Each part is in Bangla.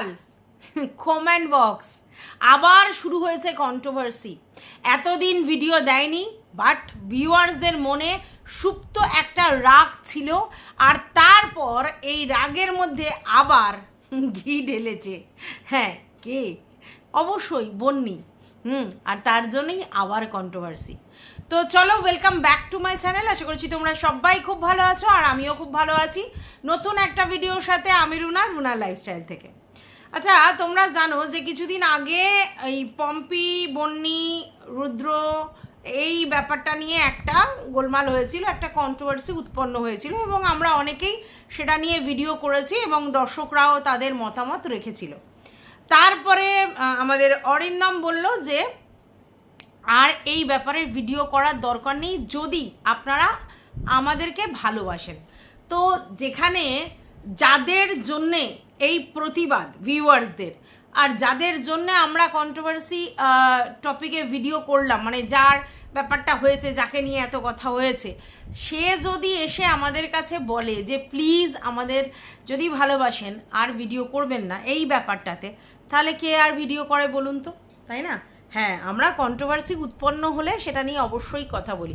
ভাইরাল কমেন্ট বক্স আবার শুরু হয়েছে কন্ট্রোভার্সি এতদিন ভিডিও দেয়নি বাট ভিউয়ার্সদের মনে সুপ্ত একটা রাগ ছিল, আর তারপর এই রাগের মধ্যে আবার ঘি ঢেলেছে। হ্যাঁ কে? অবশ্যই বন্নি। হুম, আর তার জন্যই আবার কন্ট্রোভার্সি তো চলো welcome back to my channel আশা করছি তোমরা সবাই খুব ভালো আছো, আর আমিও খুব ভালো আছি। নতুন একটা ভিডিওর সাথে আমি রুনা রুনার লাইফস্টাইল থেকে। আচ্ছা তোমরা জানো যে কিছুদিন আগে এই পম্পি, বন্নি, রুদ্র এই ব্যাপারটা নিয়ে একটা গোলমাল হয়েছিল, একটা কন্ট্রোভার্সি উৎপন্ন হয়েছিল এবং আমরা অনেকেই সেটা নিয়ে ভিডিও করেছি এবং দর্শকরাও তাদের মতামত রেখেছিল। তারপরে আমাদের অরিন্দম বলল যে, আর এই ব্যাপারে ভিডিও করার দরকার নেই যদি আপনারা আমাদেরকে ভালোবাসেন। তো যেখানে যাদের জন্যে এই প্রতিবাদ ভিউয়ার্সদের আর যাদের জন্য আমরা কন্ট্রোভার্সি টপিকে ভিডিও করলাম মানে যার ব্যাপারটা হয়েছে, যাকে নিয়ে এত কথা হয়েছে, সে যদি এসে আমাদের কাছে বলে যে, প্লিজ আমাদের যদি ভালোবাসেন, আর ভিডিও করবেন না এই ব্যাপারটাতে, তাহলে কে আর ভিডিও করে বলুন তো? তাই না? হ্যাঁ আমরা কন্ট্রোভার্সি উৎপন্ন হলে সেটা নিয়ে অবশ্যই কথা বলি।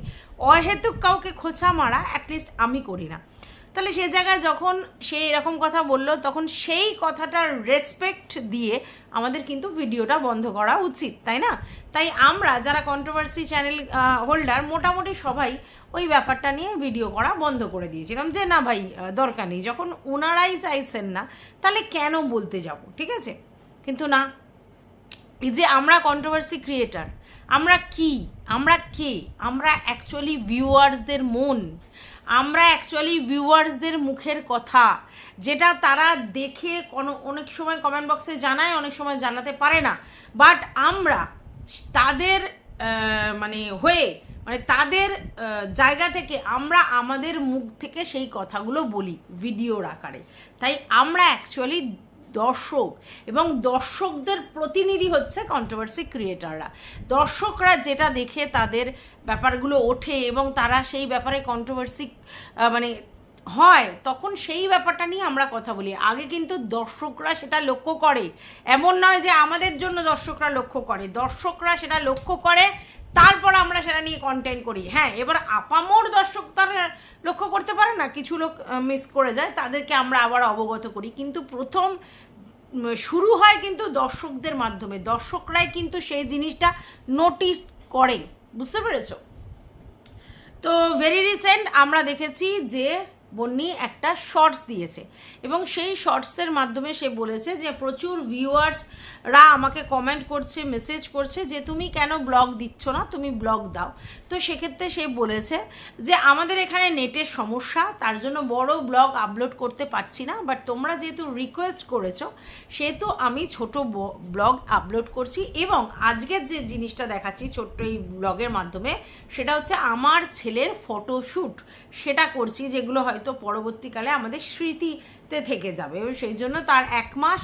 অহেতুক কাউকে খোঁচা মারা অ্যাটলিস্ট আমি করি না। তাহলে সে জায়গায় যখন সে এরকম কথা বলল, তখন সেই কথাটার রেসপেক্ট দিয়ে আমাদের কিন্তু ভিডিওটা বন্ধ করা উচিত, তাই না? তাই আমরা যারা কন্ট্রোভার্সি চ্যানেল হোল্ডার মোটামুটি সবাই ওই ব্যাপারটা নিয়ে ভিডিও করা বন্ধ করে দিয়েছিলাম যে, না ভাই দরকার নেই। যখন ওনারাই চাইছেন না, তাহলে কেন বলতে যাব, ঠিক আছে? কিন্তু না যে আমরা কন্ট্রোভার্সি ক্রিয়েটার আমরা কি? আমরা কে? আমরা অ্যাকচুয়ালি ভিউয়ার্সদের মন। আমরা অ্যাকচুয়ালি ভিউয়ার্সদের মুখের কথা, যেটা তারা দেখে কোনো, অনেক সময় কমেন্ট বক্সে জানায়, অনেক সময় জানাতে পারে না। বাট আমরা তাদের মানে হয়ে মানে তাদের জায়গা থেকে আমরা আমাদের মুখ থেকে সেই কথাগুলো বলি ভিডিওর আকারে। তাই আমরা অ্যাকচুয়ালি দর্শক এবং দর্শকদের প্রতিনিধি হচ্ছে কন্ট্রোভার্সি ক্রিয়েটাররা দর্শকরা যেটা দেখে তাদের ব্যাপারগুলো ওঠে এবং তারা সেই ব্যাপারে কন্ট্রোভার্সি মানে হয়, তখন সেই ব্যাপারটা নিয়ে আমরা কথা বলি। আগে কিন্তু দর্শকরা সেটা লক্ষ্য করে। এমন নয় যে আমাদের জন্য দর্শকরা লক্ষ্য করে। দর্শকরা সেটা লক্ষ্য করে তারপর আমরা সেটা নিয়ে কন্টেন্ট করি। হ্যাঁ এবার আপামোর দর্শক তারা লক্ষ্য করতে পারে না, কিছু লোক মিস করে যায়, তাদেরকে আমরা আবার অবগত করি। কিন্তু প্রথম শুরু হয় কিন্তু দর্শকদের মাধ্যমে। দর্শকরাই কিন্তু সেই জিনিসটা নোটিস করে বুঝতে পেরেছ? তো ভেরি রিসেন্ট আমরা দেখেছি যে বন্নি একটা শর্টস দিয়েছে। এবং সেই শর্টসের মাধ্যমে সে বলেছে যে, প্রচুর ভিউয়ার্সরা আমাকে কমেন্ট করছে মেসেজ করছে যে, তুমি কেন ব্লগ দিচ্ছ না? তুমি ব্লগ দাও। তো সেক্ষেত্রে সে বলেছে যে, আমাদের এখানে নেটের সমস্যা, তার জন্য বড় ব্লগ আপলোড করতে পারছি না বাট তোমরা যেহেতু রিকোয়েস্ট করেছ, সেহেতু আমি ছোট ব্লগ আপলোড করছি। এবং আজকের যে জিনিসটা দেখাচ্ছি ছোট্ট এই ব্লগের মাধ্যমে, সেটা হচ্ছে আমার ছেলের ফটোশ্যুট সেটা করছি, যেগুলো হয়তো পরবর্তীকালে আমাদের স্মৃতিতে থেকে যাবে। এবং সেই জন্য তার এক মাস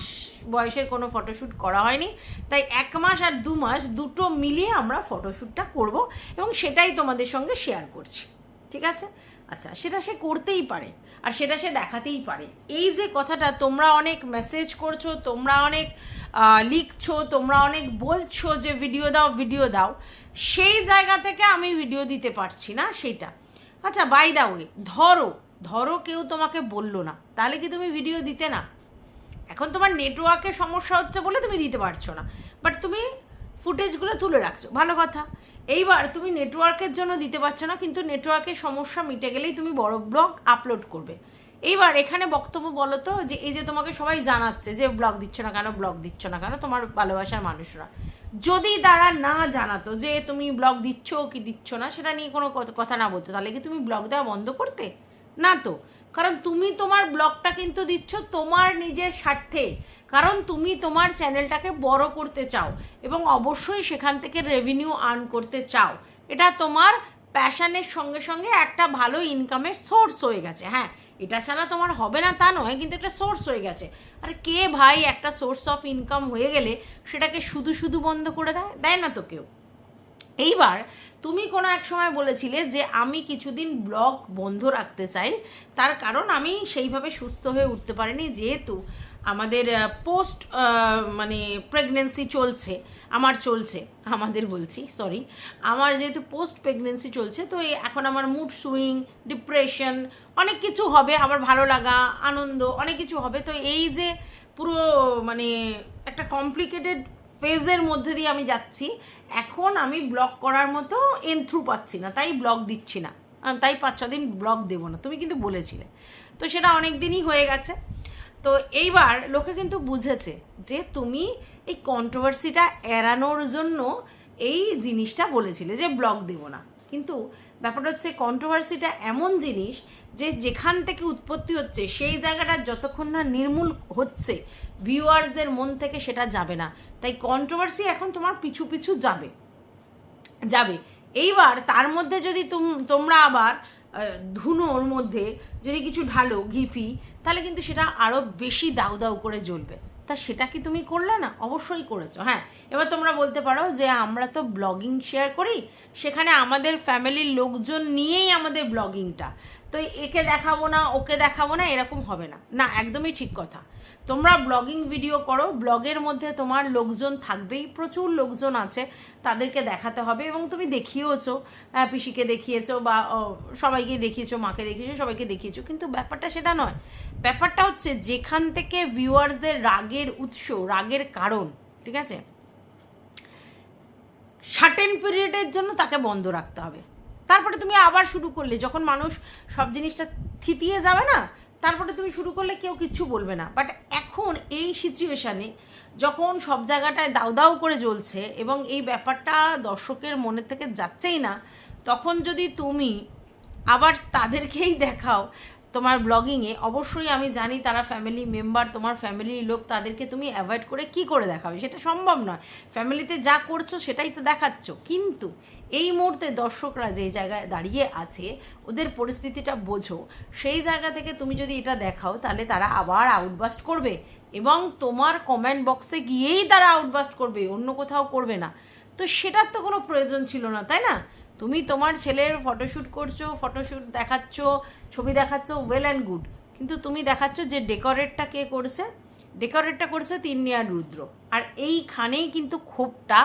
বয়সের কোনো ফটোশ্যুট করা হয়নি। তাই এক মাস আর দু মাস দুটো মিলিয়ে আমরা ফটোশ্যুটটা করব এবং সেটাই তোমাদের সঙ্গে শেয়ার করছি। ঠিক আছে? আচ্ছা সেটা সে করতেই পারে আর সেটা সে দেখাতেই পারে। এই যে কথাটা তোমরা অনেক মেসেজ করছ, তোমরা অনেক লিখছো, তোমরা অনেক বলছো যে, ভিডিও দাও ভিডিও দাও। সেই জায়গা থেকে আমি ভিডিও দিতে পারছি না সেটা আচ্ছা বাই দা ওয়ে ধরো ধরো কেউ তোমাকে বলল না, তাহলে কি তুমি ভিডিও দিতে না? এখন তোমার নেটওয়ার্কের সমস্যা হচ্ছে বলে তুমি দিতে পারছ না। বাট তুমি ফুটেজগুলো তুলে রাখছো, ভালো কথা। এইবার তুমি নেটওয়ার্কের জন্য দিতে পারছ না, কিন্তু নেটওয়ার্কের সমস্যা মিটে গেলেই তুমি বড় ব্লগ আপলোড করবে। এইবার এখানে বক্তব্য বলো তো, যে এই যে তোমাকে সবাই জানাচ্ছে যে ব্লগ দিচ্ছ না কেন ব্লগ দিচ্ছ না কেন, তোমার ভালোবাসার মানুষরা। যদি তারা না জানাতো যে তুমি ব্লগ দিচ্ছ কি দিচ্ছ না, সেটা নিয়ে কোনো কথা না বলতো, তাহলে কি তুমি ব্লগ দেওয়া বন্ধ করতে? না তো। কারণ তুমি তোমার ব্লগটা কিন্তু দিচ্ছ তোমার নিজের স্বার্থে। কারণ তুমি তোমার চ্যানেলটাকে বড় করতে চাও এবং অবশ্যই সেখান থেকে রেভিনিউ আর্ন করতে চাও। এটা তোমার প্যাশনের সঙ্গে সঙ্গে একটা ভালো ইনকামের সোর্স হয়ে গেছে হ্যাঁ। এটা ছাড়া তোমার হবে না তা নয়, কিন্তু একটা সোর্স হয়ে গেছে। আর কে ভাই একটা সোর্স অফ ইনকাম হয়ে গেলে সেটাকে শুধু শুধু বন্ধ করে দেয়? দেয় না তো কেউ। এইবার তুমি কোনো এক সময় বলেছিলে যে আমি কিছুদিন ব্লগ বন্ধ রাখতে চাই, তার কারণ আমি সেইভাবে সুস্থ হয়ে উঠতে পারিনি, যেহেতু আমাদের পোস্ট মানে প্রেগনেন্সি চলছে, আমার চলছে, আমাদের বলছি সরি আমার যেহেতু পোস্ট প্রেগনেন্সি চলছে, তো এখন আমার মুড সুইং ডিপ্রেশন অনেক কিছু হবে আবার ভালো লাগা, আনন্দ, অনেক কিছু হবে, তো এই যে পুরো মানে একটা কমপ্লিকেটেড ফেজের মধ্যে দিয়ে আমি যাচ্ছি, এখন আমি ব্লগ করার মতো এন্থ্রু পাচ্ছি না, তাই ব্লগ দিচ্ছি না তাই পাঁচ ছ দিন ব্লগ দেবো না, তুমি কিন্তু বলেছিলে, তো সেটা অনেক দিনই হয়ে গেছে তো এইবার লোকে কিন্তু বুঝেছে যে তুমি এই কন্ট্রোভার্সিটা এড়ানোর জন্য এই জিনিসটা বলেছিলে যে ব্লগ দেবো না। কিন্তু ব্যাপারটা হচ্ছে কন্ট্রোভার্সিটা এমন জিনিস যে যেখান থেকে উৎপত্তি হচ্ছে, সেই জায়গাটা যতক্ষণ না নির্মূল হচ্ছে ভিউয়ার্সদের মন থেকে সেটা যাবে না। তাই কন্ট্রোভার্সি এখন তোমার পিছু পিছু যাবে। যাবে। এইবার তার মধ্যে যদি তোমরা আবার আহ, ওর মধ্যে যদি কিছু ঢালো ঘিফি তাহলে কিন্তু সেটা আরও বেশি দাউ দাউ করে জ্বলবে। তা সেটা কি তুমি করলে না? অবশ্যই করেছ। হ্যাঁ এবার তোমরা বলতে পারো যে আমরা তো ব্লগিং শেয়ার করি সেখানে আমাদের ফ্যামিলির লোকজন নিয়েই আমাদের ব্লগিংটা তো একে দেখাবো না ওকে দেখাবো না এরকম হবে না। না একদমই ঠিক কথা। তোমরা ব্লগিং ভিডিও করো, ব্লগের মধ্যে তোমার লোকজন থাকবেই, প্রচুর লোকজন আছে, তাদেরকে দেখাতে হবে এবং তুমি দেখিয়েওছো পিসিকে দেখিয়েছো বা সবাইকে দেখিয়েছো, মাকে দেখিয়েছো, সবাইকে দেখিয়েছো, কিন্তু ব্যাপারটা সেটা নয়। ব্যাপারটা হচ্ছে যেখান থেকে ভিউয়ার্সদের রাগের উৎস, রাগের কারণ, ঠিক আছে? শার্টেন পিরিয়ডের জন্য তাকে বন্ধ রাখতে হবে। তারপরে তুমি আবার শুরু করলে, যখন মানুষ সব জিনিসটা থিতিয়ে যাবে না তারপরে তুমি শুরু করলে কেউ কিচ্ছু বলবে না। বাট এখন এই সিচুয়েশানে যখন সব জায়গাটায় দাউ দাউ করে জ্বলছে এবং এই ব্যাপারটা দর্শকের মনে থেকে যাচ্ছেই না, তখন যদি তুমি আবার তাদেরকেই দেখাও তোমার ব্লগিংয়ে অবশ্যই আমি জানি তারা ফ্যামিলি মেম্বার তোমার ফ্যামিলির লোক, তাদেরকে তুমি অ্যাভয়েড করে কি করে দেখাবে? সেটা সম্ভব নয়। ফ্যামিলিতে যা করছ সেটাই তো দেখাচ্ছ। কিন্তু এই মুহূর্তে দর্শকরা যে জায়গায় দাঁড়িয়ে আছে, ওদের পরিস্থিতিটা বোঝো। সেই জায়গা থেকে তুমি যদি এটা দেখাও, তাহলে তারা আবার আউটবাস্ট করবে এবং তোমার কমেন্ট বক্সে গিয়েই তারা আউটবাস্ট করবে, অন্য কোথাও করবে না। তো সেটার তো কোনো প্রয়োজন ছিল না, তাই না? তুমি তোমার ছেলের ফটোশ্যুট করছ ফটোশ্যুট দেখাচ্ছ ছবি দেখাচ্ছ ওয়েল অ্যান্ড গুড কিন্তু তুমি দেখাচ্ছ যে ডেকোরেটটা কে করছে? ডেকোরেটটা করছে তিন্নিয়া রুদ্র। আর এইখানেই কিন্তু ক্ষোভটা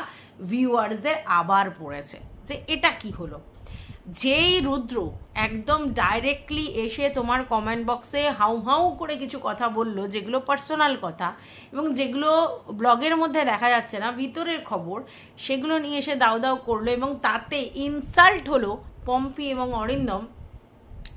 ভিউয়ার্সদের আবার পড়েছে যে এটা কি হলো? যেই রুদ্র একদম ডাইরেক্টলি এসে তোমার কমেন্ট বক্সে হাউ হাউ করে কিছু কথা বলল, যেগুলো পার্সোনাল কথা, এবং যেগুলো ব্লগের মধ্যে দেখা যাচ্ছে না, ভিতরের খবর, সেগুলো নিয়ে এসে দাও দাও করল, এবং তাতে ইনসাল্ট হলো পম্পি এবং অরিন্দম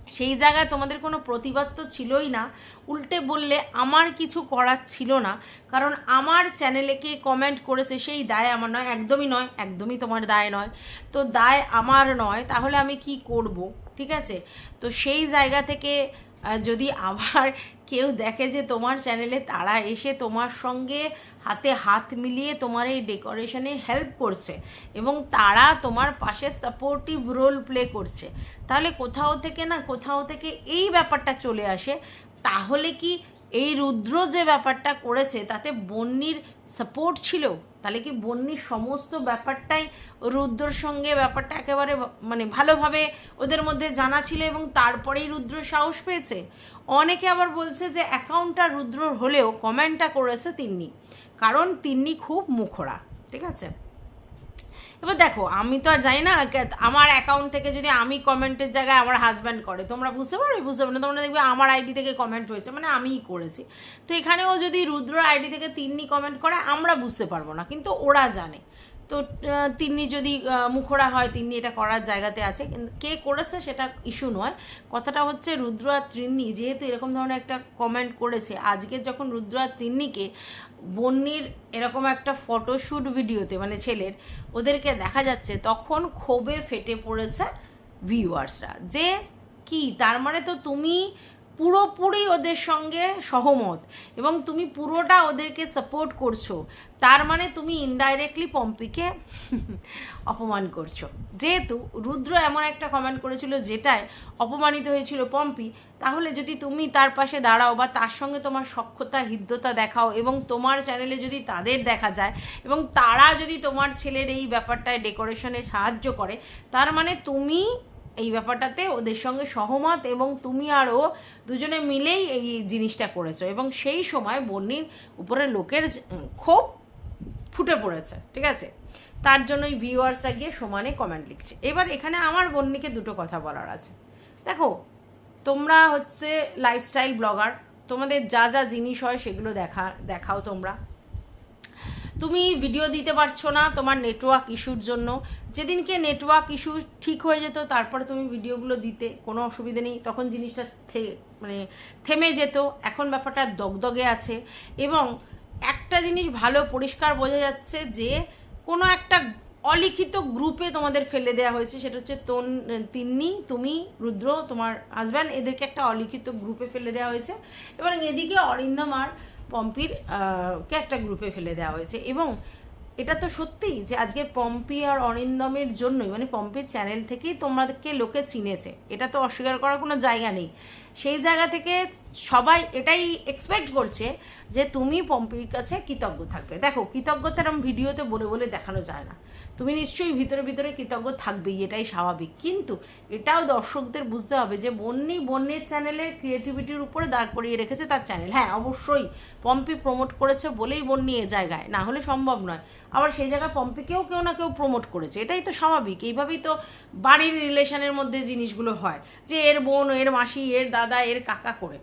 সেই জায়গায় তোমাদের কোনো প্রতিবাদ তো ছিলই না। উল্টে বললে, আমার কিছু করার ছিল না। কারণ আমার চ্যানেলে কে কমেন্ট করেছে সেই দায় আমার নয়, একদমই নয়, একদমই তোমার দায় নয়। তো দায় আমার নয়, তাহলে আমি কি করব? ঠিক আছে? তো সেই জায়গা থেকে যদি আবার কেউ দেখে যে তোমার চ্যানেলে তারা এসে তোমার সঙ্গে হাতে হাত মিলিয়ে তোমার এই ডেকোরেশনে হেল্প করছে এবং তারা তোমার পাশে সাপোর্টিভ রোল প্লে করছে, তাহলে কোথাও থেকে না কোথাও থেকে এই ব্যাপারটা চলে আসে। তাহলে কি এই রুদ্র যে ব্যাপারটা করেছে, তাতে বন্যির সাপোর্ট ছিল? তাহলে কি বন্যির সমস্ত ব্যাপারটাই রুদ্রর সঙ্গে ব্যাপারটা একেবারে মানে ভালোভাবে ওদের মধ্যে জানা ছিল এবং তারপরেই রুদ্র সাহস পেয়েছে? অনেকে আবার বলছে যে অ্যাকাউন্টটা রুদ্রর হলেও কমেন্টটা করেছে তিন্নি। কারণ তিন্নি খুব মুখরা, ঠিক আছে? এবার দেখো, আমি তো আর জানি না আমার অ্যাকাউন্ট থেকে যদি আমি কমেন্টের জায়গায় আমার হাজব্যান্ড করে, তোমরা বুঝতে পারবে? বুঝতে পারবে তোমরা দেখবে আমার আইডি থেকে কমেন্ট হয়েছে মানে আমিই করেছি। তো এখানেও যদি রুদ্র আইডি থেকে তিন্নি কমেন্ট করে, আমরা বুঝতে পারব না, কিন্তু ওরা জানে। তো তিন্নি যদি মুখরা হয়, তিন্নি এটা করার জায়গাতে আছে। কে করেছে সেটা ইস্যু নয়। কথাটা হচ্ছে রুদ্র আর তিন্নি যেহেতু এরকম ধরনের একটা কমেন্ট করেছে, আজকে যখন রুদ্র আর তিন্নিকে বন্যির এরকম একটা ফটোশ্যুট ভিডিওতে মানে ছেলের, ওদেরকে দেখা যাচ্ছে, তখন ক্ষোভে ফেটে পড়েছে ভিউয়ার্সরা যে কি? তার মানে তো তুমি পুরোপুরি ওদের সঙ্গে সহমত এবং তুমি পুরোটা ওদেরকে সাপোর্ট করছ। তার মানে তুমি ইনডাইরেক্টলি পম্পিকে অপমান করছ। যেহেতু রুদ্র এমন একটা কমেন্ট করেছিল যেটায় অপমানিত হয়েছিল পম্পি, তাহলে যদি তুমি তার পাশে দাঁড়াও বা তার সঙ্গে তোমার সক্ষতা হৃদ্যতা দেখাও এবং তোমার চ্যানেলে যদি তাদের দেখা যায় এবং তারা যদি তোমার ছেলের এই ব্যাপারটায় ডেকোরেশনে সাহায্য করে, তার মানে তুমি এই ব্যাপারটাতে ওদের সঙ্গে সহমত এবং তুমি আর ও দুজনে মিলেই এই জিনিসটা করেছ এবং সেই সময় বন্নির উপরে লোকের ক্ষোভ ফুটে পড়েছে, ঠিক আছে? তার জন্যই ভিউয়ার্সরা গিয়ে সমানে কমেন্ট লিখছে। এবার এখানে আমার বন্নিকে দুটো কথা বলার আছে। দেখো, তোমরা হচ্ছে লাইফস্টাইল ব্লগার তোমাদের যা যা জিনিস হয় সেগুলো দেখা, দেখাও তোমরা। তুমি ভিডিও দিতে পারছ না তোমার নেটওয়ার্ক ইস্যুর জন্য। যেদিনকে নেটওয়ার্ক ইস্যু ঠিক হয়ে যেত, তারপরে তুমি ভিডিওগুলো দিতে, কোনো অসুবিধা নেই। তখন জিনিসটা মানে থেমে যেত। এখন ব্যাপারটা দগদগে আছে। এবং একটা জিনিস ভালো পরিষ্কার বোঝা যাচ্ছে যে, কোনো একটা অলিখিত গ্রুপে তোমাদের ফেলে দেওয়া হয়েছে। সেটা হচ্ছে তোন, তিন্নি, তুমি, রুদ্র, তোমার হাজব্যান্ড এদেরকে একটা অলিখিত গ্রুপে ফেলে দেওয়া হয়েছে। এবং এদিকে অরিন্দম আর পম্পির কে একটা গ্রুপে ফেলে দেওয়া হয়েছে। এবং এটা তো সত্যি যে আজকে পম্পি আর অরিন্দমের জন্যই মানে পম্পির চ্যানেল থেকেই তোমাদেরকে লোকে চিনেছে। এটা তো অস্বীকার করার কোনো জায়গা নেই। সেই জায়গা থেকে সবাই এটাই এক্সপেক্ট করছে যে তুমি পম্পির কাছে কৃতজ্ঞ থাকবে। দেখো কৃতজ্ঞতা এরকম ভিডিওতে বলে বলে দেখানো যায় না। তুমি নিশ্চয়ই ভিতরে ভিতরে কৃতজ্ঞ থাকবেই এটাই স্বাভাবিক। কিন্তু এটাও দর্শকদের বুঝতে হবে যে বন্যি বন্যের চ্যানেলের ক্রিয়েটিভিটির উপরে দাঁড় করিয়ে রেখেছে তার চ্যানেল হ্যাঁ অবশ্যই পম্পি প্রমোট করেছে বলেই বন্যি এ জায়গায়, না হলে সম্ভব নয়। আবার সেই জায়গায় পম্পিকেও কেউ না কেউ প্রমোট করেছে, এটাই তো স্বাভাবিক। এইভাবেই তো বাড়ির রিলেশনের মধ্যে জিনিসগুলো হয়, যে এর বোন, এর মাসি, এর দাদা, এর কাকা করে।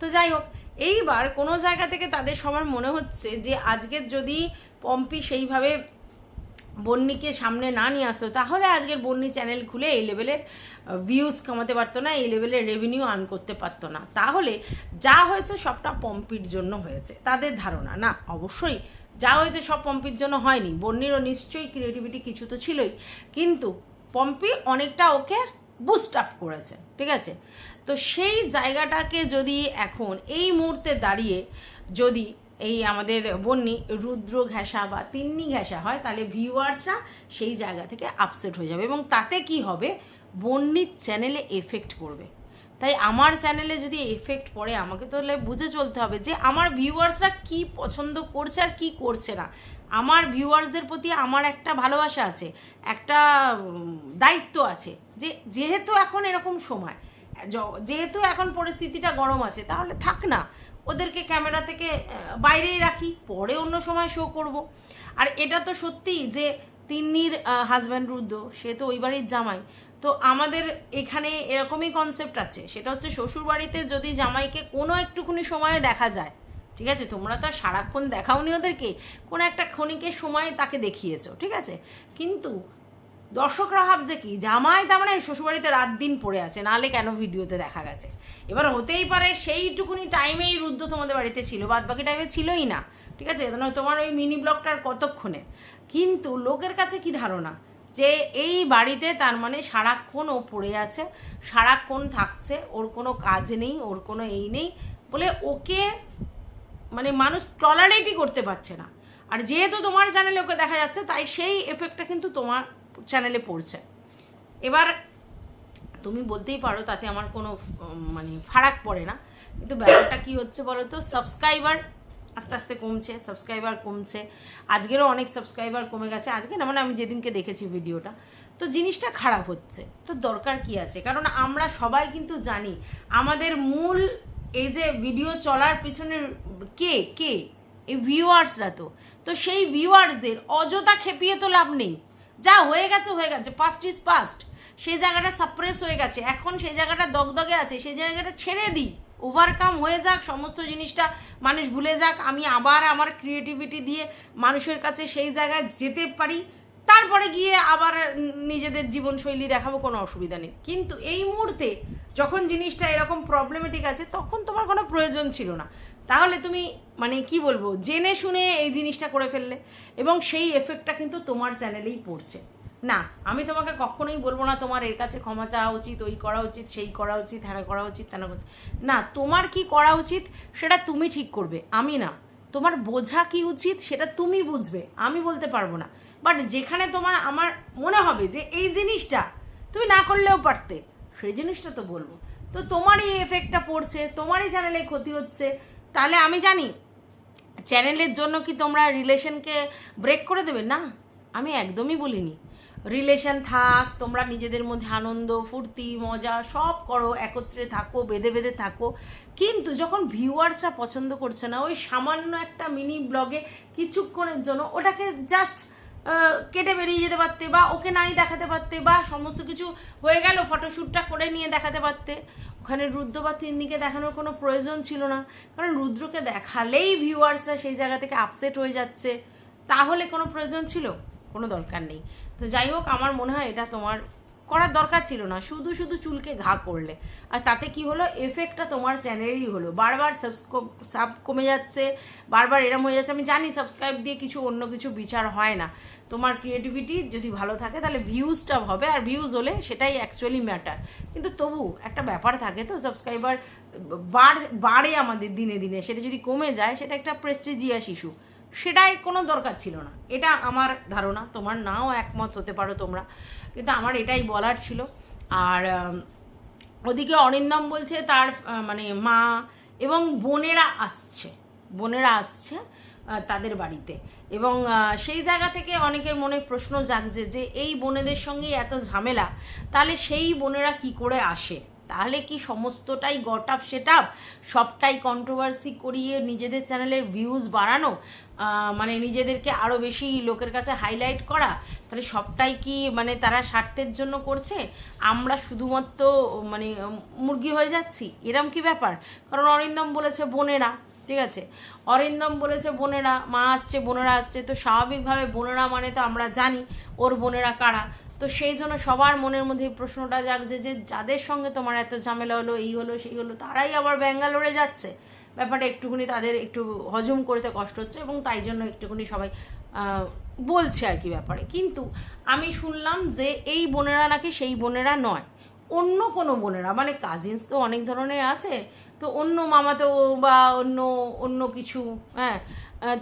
তো যাই হোক, এইবার কোনো জায়গা থেকে তাদের সবার মনে হচ্ছে যে আজকের যদি পম্পি সেইভাবে বন্নিকে সামনে না নিয়ে আসতো, তাহলে আজকের বন্নি চ্যানেল খুলে এই লেভেলের ভিউজ কামাতে পারতো না, এই লেভেলের রেভিনিউ আর্ন করতে পারতো না। তাহলে যা হয়েছে সবটা পম্পির জন্য হয়েছে, তাদের ধারণা। না, অবশ্যই যা হয়েছে সব পম্পির জন্য হয়নি, বন্নিরও নিশ্চয়ই ক্রিয়েটিভিটি কিছু তো ছিলই, কিন্তু পম্পি অনেকটা ওকে বুস্ট আপ করেছে, ঠিক আছে? তো সেই জায়গাটাকে যদি এখন, এই মুহূর্তে দাঁড়িয়ে যদি এই আমাদের বন্যি রুদ্র ঘেঁষা বা তিন্নি ঘেঁষা হয়, তাহলে ভিউয়ার্সরা সেই জায়গা থেকে আপসেট হয়ে যাবে এবং তাতে কি হবে? বন্যির চ্যানেলে এফেক্ট পড়বে তাই আমার চ্যানেলে যদি এফেক্ট পড়ে, আমাকে তাহলে বুঝে চলতে হবে যে আমার ভিউয়ার্সরা কি পছন্দ করছে আর কি করছে না। আমার ভিউয়ার্সদের প্রতি আমার একটা ভালোবাসা আছে, একটা দায়িত্ব আছে যে যেহেতু এখন এরকম সময় যেহেতু এখন পরিস্থিতিটা গরম আছে, তাহলে থাক না। ওদেরকে ক্যামেরা থেকে বাইরেই রাখি, পরে অন্য সময় শো করব। আর এটা তো সত্যি যে তিন্নির হাজব্যান্ড রুদ্র, সে তো ওই বাড়ির জামাই। তো আমাদের এখানে এরকমই কনসেপ্ট আছে। সেটা হচ্ছে শ্বশুর বাড়িতে যদি জামাইকে কোনো একটুখানি সময়ে দেখা যায়, ঠিক আছে? তোমরা তো আর সারাক্ষণ দেখাওনি ওদেরকে, কোনো একটা ক্ষণিকের সময় তাকে দেখিয়েছো, ঠিক আছে? কিন্তু দর্শকরা ভাবছে কি, জামাই তার মানে শ্বশুরবাড়িতে রাত দিন পড়ে আছে, নাহলে কেন ভিডিওতে দেখা গেছে? এবার হতেই পারে সেইটুকুনি টাইমেই রুদ্র তোমাদের বাড়িতে ছিল বাদ বাকি টাইমে ছিলই না, ঠিক আছে? তোমার ওই মিনি ব্লগটার কতক্ষণে? কিন্তু লোকের কাছে কি ধারণা? যে এই বাড়িতে তার মানে সারাক্ষণ ও পড়ে আছে, সারাক্ষণ থাকছে, ওর কোনো কাজ নেই, ওর কোনো এই নেই, বলে ওকে মানে মানুষ টলারেটই করতে পারছে না। আর যেহেতু তোমার চ্যানেলে ওকে দেখা যাচ্ছে, তাই সেই এফেক্টটা কিন্তু তোমার চ্যানেলে পড়ছে। এবার তুমি বলতেই পারো তাতে আমার কোনো মানে ফারাক পড়ে না। কিন্তু ব্যাপারটা কি হচ্ছে বলো তো? সাবস্ক্রাইবার আস্তে আস্তে কমছে সাবস্ক্রাইবার কমছে। আজকেরও অনেক সাবস্ক্রাইবার কমে গেছে। আজকে না মানে আমি যেদিনকে দেখেছি ভিডিওটা। তো জিনিসটা খারাপ হচ্ছে। তো দরকার কি আছে? কারণ আমরা সবাই কিন্তু জানি, আমাদের মূল এই যে ভিডিও চলার পিছনে কে? কে? এই ভিউয়ার্সরা তো। তো সেই ভিউয়ার্সদের অযথা খেপিয়ে তো লাভ নেই। যা হয়ে গেছে হয়ে গেছে। পাস্ট ইজ পাস্ট সেই জায়গাটা সাপ্রেস হয়ে গেছে। এখন সেই জায়গাটা দগদগে আছে। সেই জায়গাটা ছেড়ে দিই। ওভারকাম হয়ে যাক, সমস্ত জিনিসটা মানুষ ভুলে যাক। আমি আবার আমার ক্রিয়েটিভিটি দিয়ে মানুষের কাছে সেই জায়গায় যেতে পারি। তারপরে গিয়ে আবার নিজেদের জীবনশৈলী দেখাবো, কোনো অসুবিধা নেই। কিন্তু এই মুহূর্তে যখন জিনিসটা এরকম প্রবলেমেটিক আছে, তখন তোমার কোনো প্রয়োজন ছিল না। তাহলে তুমি মানে কি বলব, জেনে শুনে এই জিনিসটা করে ফেললে। এবং সেই এফেক্টটা কিন্তু তোমার চ্যানেলেই পড়ছে। না, আমি তোমাকে কখনোই বলব না, তোমার এর কাছে ক্ষমা চাওয়া উচিত, ওই করা উচিত, সেই করা উচিত হ্যাঁ করা উচিত তেনা উচিত। না, তোমার কি করা উচিত, সেটা তুমি ঠিক করবে, আমি না। তোমার বোঝা কি উচিত, সেটা তুমি বুঝবে, আমি বলতে পারব না। বাট যেখানে তোমার, আমার মনে হবে যে এই জিনিসটা তুমি না করলেও পারতে, সেই জিনিসটা তো বলব। তো তোমারই এফেক্টটা পড়ছে, তোমারই চ্যানেলে ক্ষতি হচ্ছে তাহলে আমি জানি চ্যানেলের জন্য কি তোমরা রিলেশনকে ব্রেক করে দেবে? না, আমি একদমই বলিনি। রিলেশন থাক, তোমরা নিজেদের মধ্যে আনন্দ, ফুর্তি, মজা সব করো, একত্রে থাকো, বেঁধে বেঁধে থাকো। কিন্তু যখন ভিউয়ার্সরা পছন্দ করছে না, ওই সামান্য একটা মিনি ব্লগে কিছুক্ষণের জন্য ওটাকে জাস্ট কেটে বেরিয়ে যেতে পারতে বা ওকে নাই দেখাতে পারতে বা সমস্ত কিছু হয়ে গেল ফটোশ্যুটটা করে নিয়ে দেখাতে পারতে। ওখানে রুদ্র বা তিন্নিকে দেখানোর কোনো প্রয়োজন ছিল না। কারণ রুদ্রকে দেখালেই ভিউয়ার্সরা সেই জায়গা থেকে আপসেট হয়ে যাচ্ছে। তাহলে কোনো প্রয়োজন ছিল? কোনো দরকার নেই। তো যাই হোক, আমার মনে হয় এটা তোমার করার দরকার ছিল না, শুধু শুধু চুলকে ঘা করলে। আর তাতে কি হলো? এফেক্টটা তোমার চ্যানেলেরই হলো। বারবার সাব কমে যাচ্ছে, বারবার এরম হয়ে যাচ্ছে। আমি জানি সাবস্ক্রাইব দিয়ে কিছু অন্য কিছু বিচার হয় না। তোমার ক্রিয়েটিভিটি যদি ভালো থাকে, তাহলে ভিউজটা হবে। আর ভিউজ হলে সেটাই অ্যাকচুয়ালি ম্যাটার কিন্তু তবু একটা ব্যাপার থাকে তো সাবস্ক্রাইবার বাড়ে আমাদের দিনে দিনে। সেটা যদি কমে যায়, সেটা একটা প্রেস্টিজিয়া শিশু সেটাই কোনো দরকার ছিল না। এটা আমার ধারণা, তোমার নাও একমত হতে পারো তোমরা। কিন্তু আমার এটাই বলার ছিল। আর ওদিকে অরিন্দম বলছে তার মানে মা এবং বোনেরা আসছে বোনেরা আসছে তাদের বাড়িতে। এবং সেই জায়গা থেকে অনেকের মনে প্রশ্ন জাগছে যে, এই বোনেদের সঙ্গে এত ঝামেলা, তাহলে সেই বোনেরা কি করে আসে? তাহলে কি সমস্তটাই গট আপ সেট আপ সবটাই কন্ট্রোভার্সি করিয়ে নিজেদের চ্যানেলের ভিউজ বাড়ানো? মানে নিজেদেরকে আরও বেশি লোকের কাছে হাইলাইট করা? তাহলে সবটাই কি মানে তারা স্বার্থের জন্য করছে? আমরা শুধুমাত্র মানে মুরগি হয়ে যাচ্ছি? এরম কি ব্যাপার? কারণ অরিন্দম বলেছে বোনেরা, ঠিক আছে? অরিন্দম বলেছে বোনেরা, মা আসছে, বোনেরা আসছে, তো স্বাভাবিকভাবে বোনেরা মানে তো আমরা জানি, ওর বোনেরা কারা? তো সেই জন্য সবার মনের মধ্যে প্রশ্নটা জাগছে যে যাদের সঙ্গে তোমার এত ঝামেলা হলো, এই হলো, সেই হলো, তারাই আবার ব্যাঙ্গালোরে যাচ্ছে। ব্যাপারটা একটুখানি তাদের একটু হজম করতে কষ্ট হচ্ছে এবং তাই জন্য একটুখানি সবাই বলছে আর কি ব্যাপারে। কিন্তু আমি শুনলাম যে এই বোনেরা নাকি সেই বোনেরা নয়। অন্য কোনো বোনেরা মানে কাজিনস তো অনেক ধরনের আছে, তো অন্য মামাতো বা অন্য অন্য কিছু হ্যাঁ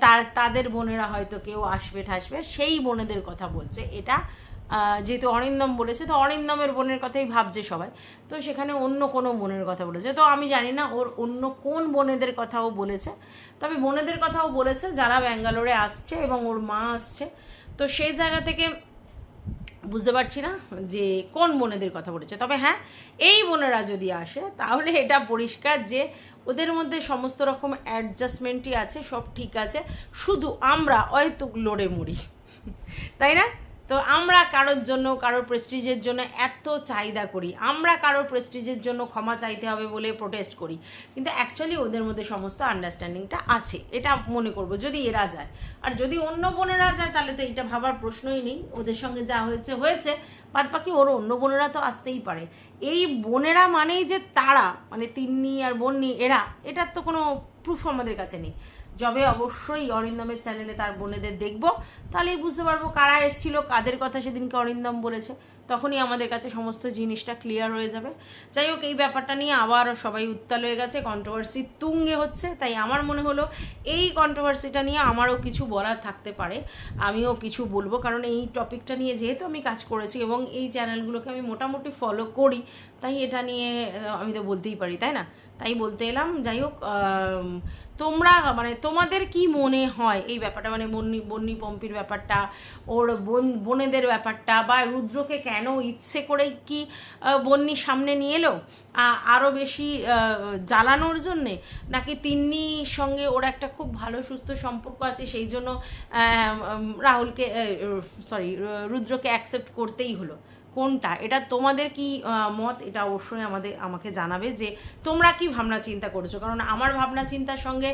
তার, তাদের বোনেরা হয়তো কেউ আসবে ঠাসবে, সেই বোনেদের কথা বলছে। এটা যেহেতু অরিন্দম বলেছে, তো অরিন্দমের বোনের কথাই ভাবছে সবাই। তো সেখানে অন্য কোনো বোনের কথা বলেছে। তো আমি জানি না ওর অন্য কোন বোনেদের কথাও বলেছে। তবে বোনেদের কথাও বলেছে যারা ব্যাঙ্গালোরে আসছে এবং ওর মা আসছে। তো সেই জায়গা থেকে বুঝতে পারছি না যে কোন বোনেদের কথা বলেছে। তবে হ্যাঁ এই বোনেরা যদি আসে, তাহলে এটা পরিষ্কার যে ওদের মধ্যে সমস্ত রকম অ্যাডজাস্টমেন্টই আছে, সব ঠিক আছে। শুধু আমরা হয়তো লড়ে মরি। তাই না? তো আমরা কারোর জন্য, কারোর প্রেস্টিজের জন্য এত চাহিদা করি। আমরা কারোর প্রেস্টিজের জন্য ক্ষমা চাইতে হবে বলে প্রোটেস্ট করি। কিন্তু অ্যাকচুয়ালি ওদের মধ্যে সমস্ত আন্ডারস্ট্যান্ডিংটা আছে। এটা মনে করব, যদি এরা যায়। আর যদি অন্য বোনেরা যায়, তাহলে তো এটা ভাবার প্রশ্নই নেই। ওদের সঙ্গে যা হয়েছে হয়েছে। বাদ বাকি ওর অন্য বোনেরা তো আসতেই পারে। এই বোনেরা মানেই যে তারা মানে তিন্নি আর বন্নি, এরা, এটার তো কোনো প্রুফ আমাদের কাছে নেই। যবে অবশ্যই অরিন্দমের চ্যানেলে তার বোনেদের দেখব। তাহলেই বুঝতে পারব কারা এসেছিল, কাদের কথা সেদিনকে অরিন্দম বলেছে। তখনই আমাদের কাছে সমস্ত জিনিসটা ক্লিয়ার হয়ে যাবে। যাই হোক, এই ব্যাপারটা নিয়ে আবার সবাই উত্তাল হয়ে গেছে কন্ট্রোভার্সি তুঙ্গে হচ্ছে। তাই আমার মনে হলো এই কন্ট্রোভার্সিটা নিয়ে আমারও কিছু বলার থাকতে পারে। আমিও কিছু বলব, কারণ এই টপিকটা নিয়ে যেহেতু আমি কাজ করেছি এবং এই চ্যানেলগুলোকে আমি মোটামুটি ফলো করি, তাই এটা নিয়ে আমি তো বলতেই পারি, তাই না? তাই বলতে এলাম। যাই হোক তোমরা মানে তোমাদের কি মনে হয় এই ব্যাপারটা? মানে বন্নি বন্নি পম্পির ব্যাপারটা, ওর বোন, বোনেদের ব্যাপারটা, বা রুদ্রকে কেন ইচ্ছে করে কি বন্নি সামনে নিয়ে এলো? আরও বেশি জ্বালানোর জন্যে? নাকি তিন্নির সঙ্গে ওর একটা খুব ভালো, সুস্থ সম্পর্ক আছে, সেই জন্য রাহুলকে সরি রুদ্রকে অ্যাকসেপ্ট করতেই হলো? কোনটা? এটা তোমাদের কি মত? এটা অবশ্যই আমাদের, আমাকে জানাবে যে তোমরা কি ভাবনা চিন্তা করেছ? কারণ আমার ভাবনা চিন্তার সঙ্গে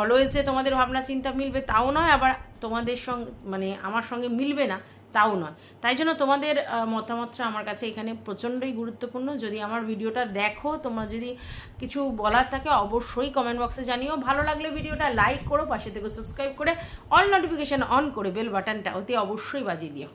অলওয়েজ যে তোমাদের ভাবনা চিন্তা মিলবে তাও নয়, আবার তোমাদের সঙ্গে মানে আমার সঙ্গে মিলবে না তাও নয়। তাই জন্য তোমাদের মতামতটা আমার কাছে এখানে প্রচণ্ডই গুরুত্বপূর্ণ। যদি আমার ভিডিওটা দেখো, তোমরা যদি কিছু বলার থাকে, অবশ্যই কমেন্ট বক্সে জানিও। ভালো লাগলে ভিডিওটা লাইক করো, পাশে থেকে সাবস্ক্রাইব করে অল নোটিফিকেশান অন করে বেল বাটনটা অতি অবশ্যই বাজিয়ে দিও।